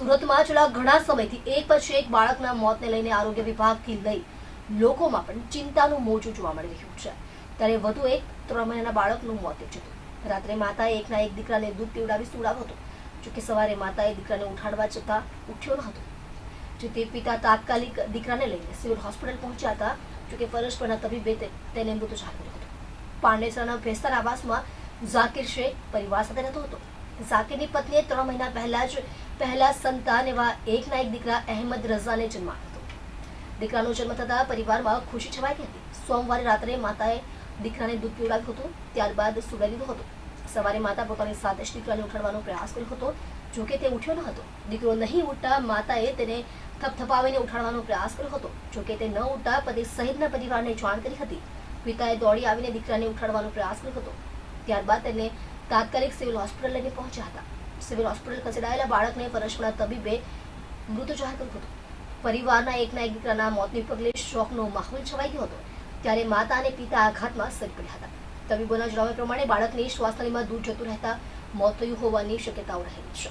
સુરતમાં છેલ્લા ઘણા સમયથી એક પછી એક બાળકના મોતને લઈને આરોગ્ય વિભાગથી લઈ લોકોમાં પણ ચિંતાનું મોજું જોવા મળી રહ્યું છે. ત્યારે વધુ એક ત્રણ મહિનાના બાળકનું મોત હતું. રાત્રે માતાએ એકના એક દીકરાને દૂધ પીવડાવી સુડાવ્યો હતો. જોકે સવારે માતાએ દીકરાને ઉઠાડવા જતાં ઉઠ્યો ન હતો. જેથી પિતા તાત્કાલિક દીકરાને લઈને સિવિલ હોસ્પિટલ પહોંચ્યા હતા. જોકે ફરજ પરના તબીબે તેને મૃત જાહેર કર્યો હતો. પાંડેસરાના ભેસ્તાર આવાસમાં ઝાકિર શેખ પરિવાર સાથે રહેતો હતો. ઝાકિરની પત્નીએ ત્રણ મહિના પહેલા જ પહેલા સંતાન એવા એકના એક દીકરા અહેમદ રઝાને જન્મ આપ્યો હતો. દીકરાનો જન્મ થતાં પરિવારમાં ખુશી છવાઈ ગઈ હતી. સોમવારે રાત્રે માતાએ દીકરાને દૂધ પીવડાવ્યું હતું, ત્યારબાદ સુલાઈ દીધો હતો. સવારે માતા પોતાની સાથે જ દીકરાને ઉઠાડવાનો પ્રયાસ કર્યો હતો. જોકે તે ઉઠ્યો ન હતો. દીકરો નહીં ઉઠતા માતાએ તેને થપથપાવીને ઉઠાડવાનો પ્રયાસ કર્યો હતો. જોકે તે ન ઉઠતા પતિ સહિતના પરિવારને જાણ કરી હતી. પિતાએ દોડી આવીને દીકરાને ઉઠાડવાનો પ્રયાસ કર્યો હતો. ત્યારબાદ તેને તાત્કાલિક સિવિલ હોસ્પિટલ લઈને પહોંચ્યા હતા. સિવિલ હોસ્પિટલ ખસેડાયેલા બાળકને ફરજપરના તબીબે મૃત જાહેર કર્યું હતું. પરિવારના એકના એક દીકરાના મોતને પગલે શોકનો માહોલ છવાઈ ગયો હતો, ત્યારે માતા અને પિતા આઘાતમાં સરી પડ્યા હતા. તબીબોના જણાવ્યા પ્રમાણે બાળકની શ્વાસનળીમાં દૂર જતું રહેતા મોત થયું હોવાની શક્યતાઓ રહેલી છે.